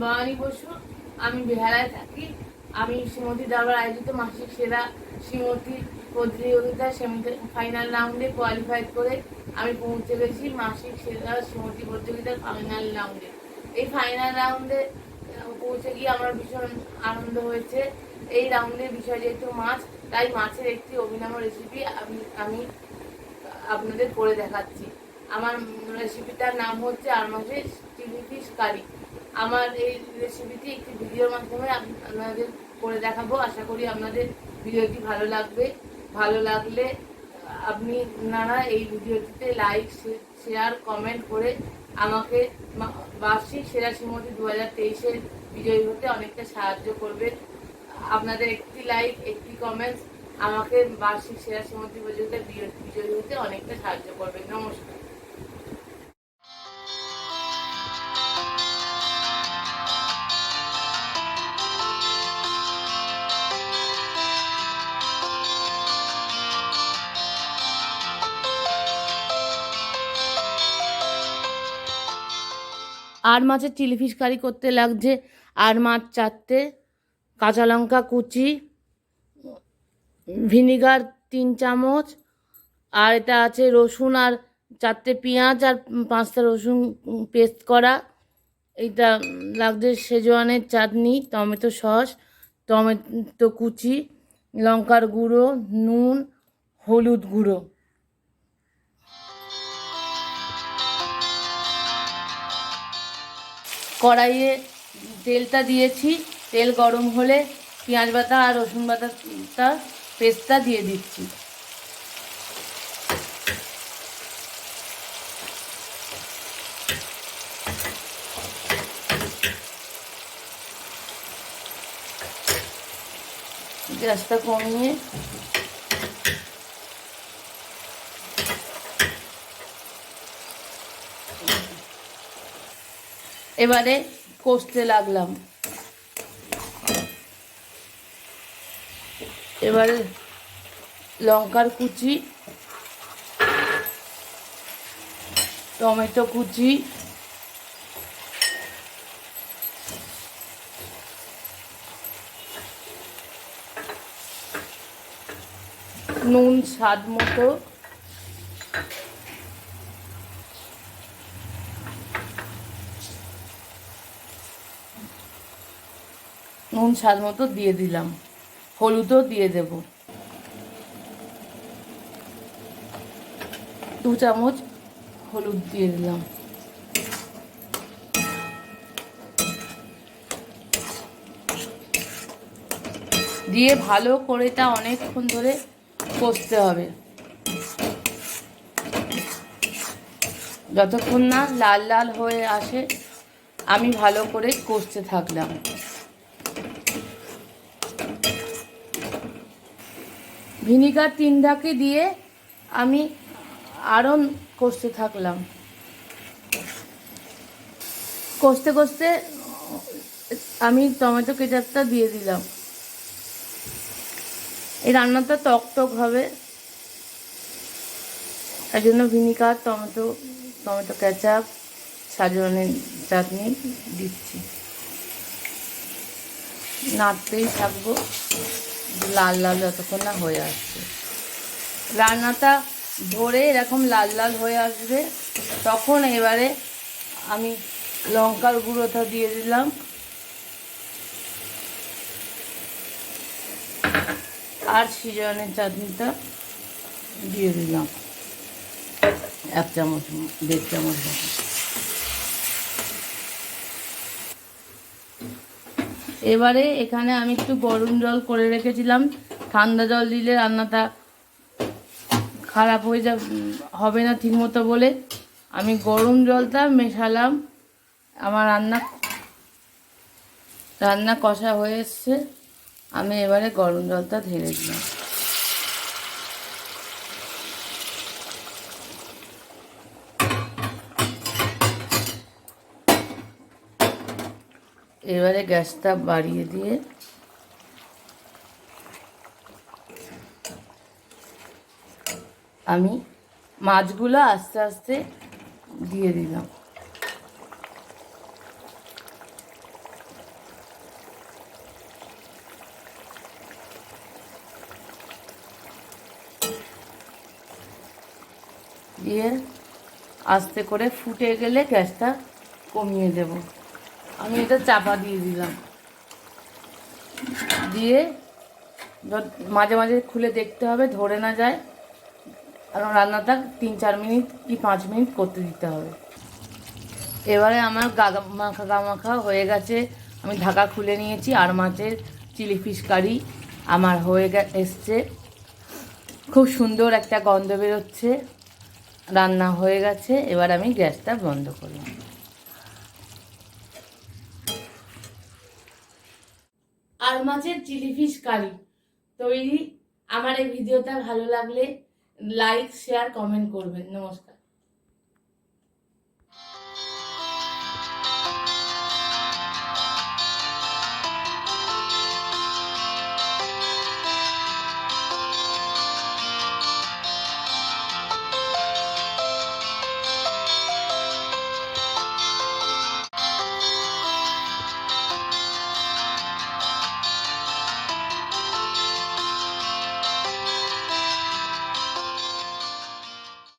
ভবানী বসু আমি বেহালায় থাকি। আমি শ্রীমতী দাবার আয়োজিত মাসিক সেরা শ্রীমতী প্রতিযোগিতা সেমি ফাইনাল রাউন্ডে কোয়ালিফাই করে আমি পৌঁছে গেছি মাসিক সেরা শ্রীমতী প্রতিযোগিতার ফাইনাল রাউন্ডে এই ফাইনাল রাউন্ডে পৌঁছে গিয়ে আমার ভীষণ আনন্দ হয়েছে। এই রাউন্ডের বিষয় যেহেতু মাছ, তাই মাছের একটি অভিনব রেসিপি আমি আমি আপনাদের করে দেখাচ্ছি। আমার রেসিপিটার নাম হচ্ছে আর মাছের চিলি ফিশ কারি আমার এই রেসিপিটি একটি ভিডিওর মাধ্যমে আপনাদের করে দেখাবো। আশা করি আপনাদের ভিডিওটি ভালো লাগবে। ভালো লাগলে আপনি আপনারা এই ভিডিওটিতে লাইক শেয়ার কমেন্ট করে আমাকে বার্ষিক সেরা শ্রীমতী দু হাজার তেইশের বিজয়ী হতে অনেকটা সাহায্য করবে। আপনাদের একটি লাইক একটি কমেন্টস আমাকে বার্ষিক সেরা শ্রীমতী বিজয়- বিজয়ী হতে অনেকটা সাহায্য করবে। নমস্কার। আর মাছের চিলি ফিশ কারি করতে লাগছে, আর মাছ চারটে, কাঁচা লঙ্কা কুচি, ভিনিগার তিন চামচ, আর এটা আছে রসুন আর চারটে পেঁয়াজ আর পাঁচটা রসুন পেস্ট করা। এইটা লাগছে সেজোয়ানের চাটনি, টমেটো সস, টমেটো কুচি, লঙ্কার গুঁড়ো, নুন, হলুদ গুঁড়ো। কড়াইয়ে তেলটা দিয়েছি। তেল গরম হলে পেঁয়াজ বাটা আর রসুন বাটাটা পেস্টটা দিয়ে দিচ্ছি। গ্যাসটা কমিয়ে এবারে কষতে লাগলাম। এবারে লঙ্কার কুচি টমেটো কুচি নুন স্বাদ মতো নুন স্বাদ মতো দিয়ে দিলাম। হলুদও দিয়ে দেব। দু চামচ হলুদ দিয়ে দিলাম। দিয়ে ভালো করে তা অনেকক্ষণ ধরে কষতে হবে। যতক্ষণ না লাল লাল হয়ে আসে, আমি ভালো করে কষতে থাকলাম। ভিনিগার তিন ঢাকি দিয়ে আমি আরও কষতে থাকলাম। কষতে কষতে আমি টমেটো কেচাপটা দিয়ে দিলাম। এই রান্নাটা টক টক হবে। তার জন্য ভিনিগার, টমেটো টমেটো কেচাপ, সাজনের চাটনি দিচ্ছি। নাড়তেই থাকব। লাল লাল যতক্ষণ না হয়ে আসছে রান্নাটা ধরে এরকম লাল লাল হয়ে আসবে, তখন এবারে আমি লঙ্কার গুঁড়োটা দিয়ে দিলাম। আর সিজনের চাটনিটা দিয়ে দিলাম। এক চামচ, দেড় চামচ এবারে এখানে আমি একটু গরম জল করে রেখেছিলাম। ঠান্ডা জল দিলে রান্নাটা খারাপ হয়ে যা হবে না ঠিকমতো বলে। আমি গরম জলটা মেশালাম। আমার রান্না রান্না কষা হয়ে এসছে। আমি এবারে গরম জলটা ঢেলে দিলাম। এবারে গ্যাসটা বাড়িয়ে দিয়ে আমি মাছগুলো আস্তে আস্তে দিয়ে দিলাম। দিয়ে আস্তে করে ফুটে গেলে গ্যাসটা কমিয়ে দেবো। আমি এটা চাপা দিয়ে দিলাম। দিয়ে মাঝে মাঝে খুলে দেখতে হবে, ধরে না যায়। কারণ রান্নাটা তিন চার মিনিট কি পাঁচ মিনিট করতে দিতে হবে। এবারে আমার গা মাখা হয়ে গেছে। আমি ঢাকা খুলে নিয়েছি, আর মাছের চিলি ফিশ কারি আমার হয়ে এসছে। খুব সুন্দর একটা গন্ধ বেরোচ্ছে। রান্না হয়ে গেছে। এবার আমি গ্যাসটা বন্ধ করলাম। আর মাছের চিলি ফিশ কারি। তৈরি। আমার এই ভিডিওটা ভালো লাগলে লাইক শেয়ার কমেন্ট করবেন। নমস্কার।